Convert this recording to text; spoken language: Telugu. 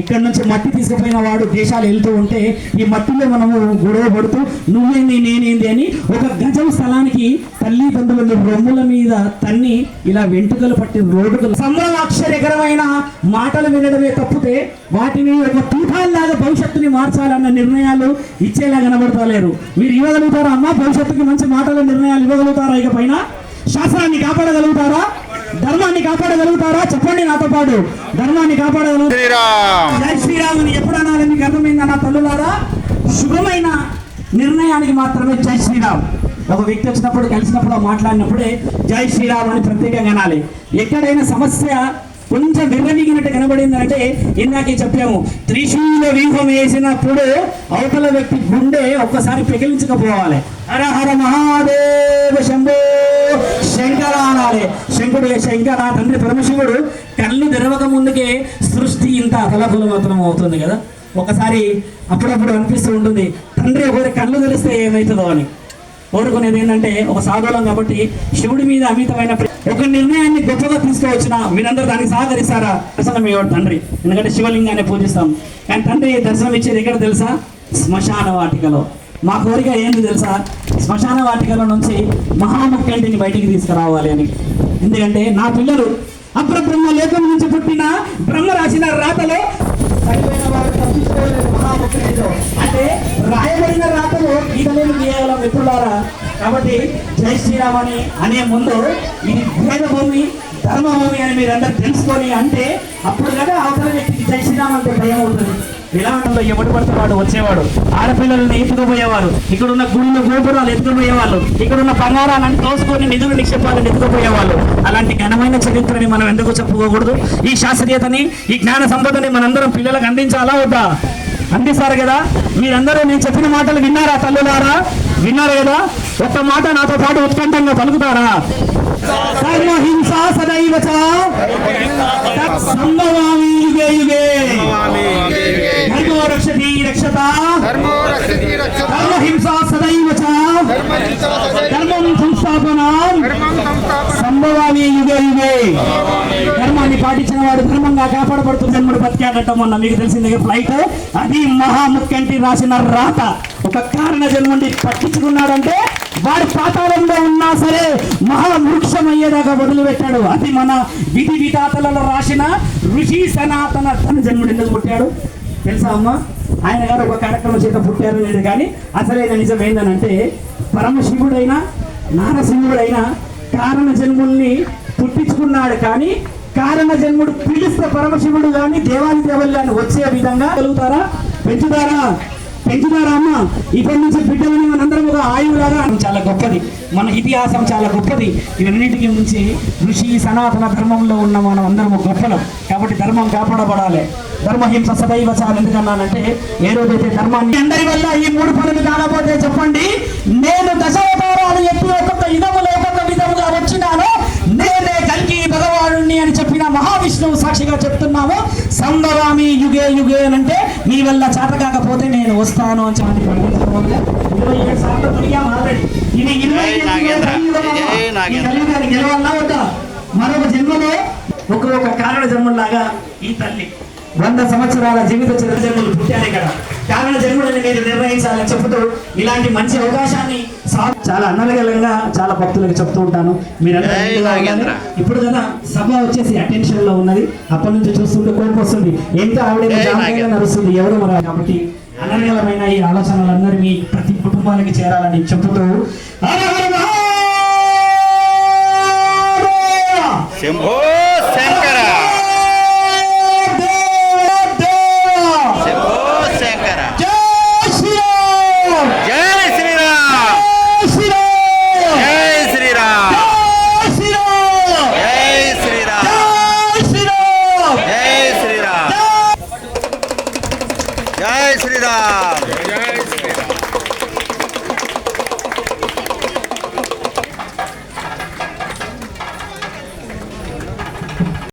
ఇక్కడ నుంచి మట్టి తీసుకుపోయిన వాడు దేశాలు వెళ్తూ ఉంటే ఈ మట్టిలో మనము గొడవ పడుతూ నువ్వేంది నేనేంది అని ఒక గజం స్థలానికి తల్లిదండ్రులను రొమ్ముల మీద తన్ని ఇలా వెంట్రుకలు పట్టి రోడ్డుకలు సంబరాక్షరకరమైన మాటలు వినడమే తప్పితే వాటిని ఒక తూటాల్లాగా భవిష్యత్తుని మార్చాలన్న నిర్ణయాలు ఇచ్చేలా కనబడతలేరు. మీరు ఇవ్వగలుగుతారా? అమ్మా భవిష్యత్తుకి మంచి మాటల నిర్ణయాలు ఇవ్వగలుగుతారా? ఇక పైన శాస్త్రాన్ని కాపాడగలుగుతారా? ధర్మాన్ని కాపాడగలుగుతారా? చెప్పండి నాతో పాటు. ధర్మాన్ని కాపాడగలుగుతారా? శ్రీరామ్. జై శ్రీరాముని ఎప్పుడు అనాలి మీకు అర్థమైందన్న తల్లులారా? శుభమైన నిర్ణయానికి మాత్రమే జై శ్రీరామ్. ఒక వ్యక్తి వచ్చినప్పుడు కలిసినప్పుడు మాట్లాడినప్పుడే జై శ్రీరామ్ అని ప్రత్యేకంగా అనాలి. ఎక్కడైనా సమస్య కొంచెం విర్రవీగినట్టు కనబడిందంటే ఇందాకే చెప్పాము త్రిశూల వ్యూహం వేసినప్పుడు అవతల వ్యక్తి గుండె ఒక్కసారి పెకిలించకపోవాలి. హర హర మహాదేవ శంభో శంకర అనాలి ఇంకా నా తండ్రి పరమశివుడు కళ్ళు తెరవక ముందుకే సృష్టి ఇంత అతలకులమతనం అవుతుంది కదా. ఒకసారి అప్పుడప్పుడు అనిపిస్తూ ఉంటుంది తండ్రి ఒకరి కళ్ళు తెలిస్తే ఏమవుతుందో అని. కోరుకునేది ఏంటంటే ఒక సాధువులం కాబట్టి శివుడి మీద అమితమైన ఒక నిర్ణయాన్ని గొప్పగా తీసుకోవచ్చిన మీరందరూ దానికి సహకరిస్తారా? దర్శనం ఇవ్వడు తండ్రి. ఎందుకంటే శివలింగాన్ని పూజిస్తాం. కానీ తండ్రి దర్శనం ఇచ్చేది ఎక్కడ తెలుసా? శ్మశాన వాటికలో. మా కోరిక ఏంటి తెలుసా? శ్మశాన వాటికల నుంచి మహాముఖ్యంటిని బయటికి తీసుకురావాలి అని. ఎందుకంటే నా పిల్లలు అప్రబ్రహ్మ లేఖం నుంచి పుట్టిన బ్రహ్మ రాసిన రాతలో చనిపోయిన వారు తప్పించుకోలేదు మహాముఖ్యంటితో అంటే రాయబడిన రాతలు గీతలేని గీయాల మిత్రులారా కాబట్టి జై శ్రీరామ్ అని అనే ముందు ఇది భేదభూమి ధర్మభూమి అని మీరందరూ తెలుసుకొని అంటే అప్పుడు కదా అవతల వ్యక్తికి జై శ్రీరామ్ అంటే భయం అవుతుంది విలానంలో ఎవడు పడితే వాడు వచ్చేవాడు. ఆడపిల్లల్ని ఎత్తుకుపోయేవారు ఇక్కడ ఉన్న గుళ్ళు గోపురాలు ఎత్తుకుపోయేవాళ్ళు ఇక్కడ ఉన్న బంగారాలను తోసుకొని నిధులు నిక్షేపాలను ఎత్తుకుపోయేవాళ్ళు అలాంటి ఘనమైన చరిత్రని మనం ఎందుకు చెప్పుకోకూడదు? ఈ శాస్త్రీయతని ఈ జ్ఞాన సంపదని మనందరం పిల్లలకు అందించాలా వద్దా? అందిస్తారు కదా? మీరందరూ నేను చెప్పిన మాటలు విన్నారా తల్లులారా? విన్నారు కదా? ఒక్క మాట నాతో పాటు ఉత్కంఠంగా పలుకుతారా? సర్వహింసా సదైవ సంభవామి యుగే యుగే. రక్షతి రక్షత ధర్మో రక్షతి రక్షత ధర్మ హింస సదైవ. ధర్మం సంస్థాపన. సంభవామి యుగే యుగే. ధర్మాన్ని పాటించిన వాడు ధర్మంగా కాపాడబడుతుంది జన్ముడు బతికాడటం మొన్న మీకు తెలిసిందే ఫ్లైట్ అది మహాముఖ్యంటి రాసిన రాత. ఒక కారణ జన్ముండి పట్టించుకున్నాడంటే వాడు పాతాళంలో ఉన్నా సరే మహావృక్షం అయ్యేదాకా వదిలిపెట్టాడు. అది మన విధి విధాతలలో రాసిన ఋషి సనాతన తన జన్ముడు ఎందుకు పుట్టాడు? తెలుసా అమ్మా? ఆయన గారు ఒక కార్యక్రమం చేత పుట్టారు లేదు కానీ అసలైన నిజం ఏంటనంటే పరమశివుడైన నారసింహుడైన కారణ జన్ముల్ని పుట్టించుకున్నాడు కానీ కారణ జన్ముడు పీడిస్తే పరమశివుడు కానీ దేవాది కానీ వచ్చే విధంగా కలుగుతారా? పెంచుతారా? పెంచుతారా అమ్మ? ఇప్పటి నుంచి బిడ్డలని మనందరం ఒక ఆయువులాగా చాలా గొప్పది. మన ఇతిహాసం చాలా గొప్పది. ఇవన్నిటికి మించి ఋషి సనాతన ధర్మంలో ఉన్న మనం అందరం గొప్పలం. కాబట్టి ధర్మం కాపాడబడాలి. ధర్మహింస సదైవ చాలు ఎందుకన్నానంటే ఏ రోజైతే ధర్మాన్ని అందరి వల్ల ఈ మూడు పనులు కాకపోతే చెప్పండి నేను దశావతారాలు ఎత్తి ఒక్కొక్క ఇదములో ఒక్కొక్క విధముగా వచ్చినాను. నేనే కల్కి భగవానుణ్ణి అని చెప్పిన మహావిష్ణువు సాక్షిగా చెప్తున్నాము. సంభవామి యుగే యుగే అంటే మీ వల్ల చేత కాకపోతే నేను వస్తాను అని చెప్పి ఇరవై ఏడు సార్లు తిరిగాం ఆల్రెడీ. ఇది ఇరవై వద్దా? మరొక జన్మలో ఒక్కొక్క కారణ జన్మలాగా ఈ తల్లి. వంద సంవత్సరాల జీవిత జన్మలు పుట్టారు ఇక్కడ కారణ జన్ముడిని మీరు నిర్ణయించాలని చెబుతూ ఇలాంటి మంచి అవకాశాన్ని చాలా అనర్గలంగా చాలా భక్తులకు చెప్తూ ఉంటాను. మీరందరూ. ఇప్పుడు కదా సభ వచ్చేసి అటెన్షన్లో ఉన్నది. అప్పటి నుంచి చూస్తుంటే కోపం వస్తుంది. ఎంత ఆవిడ. నడుస్తుంది ఎవరు మరి కాబట్టి అనర్గలమైన ఈ ఆలోచనలందరూ మీ ప్రతి కుటుంబానికి చేరాలని చెబుతూ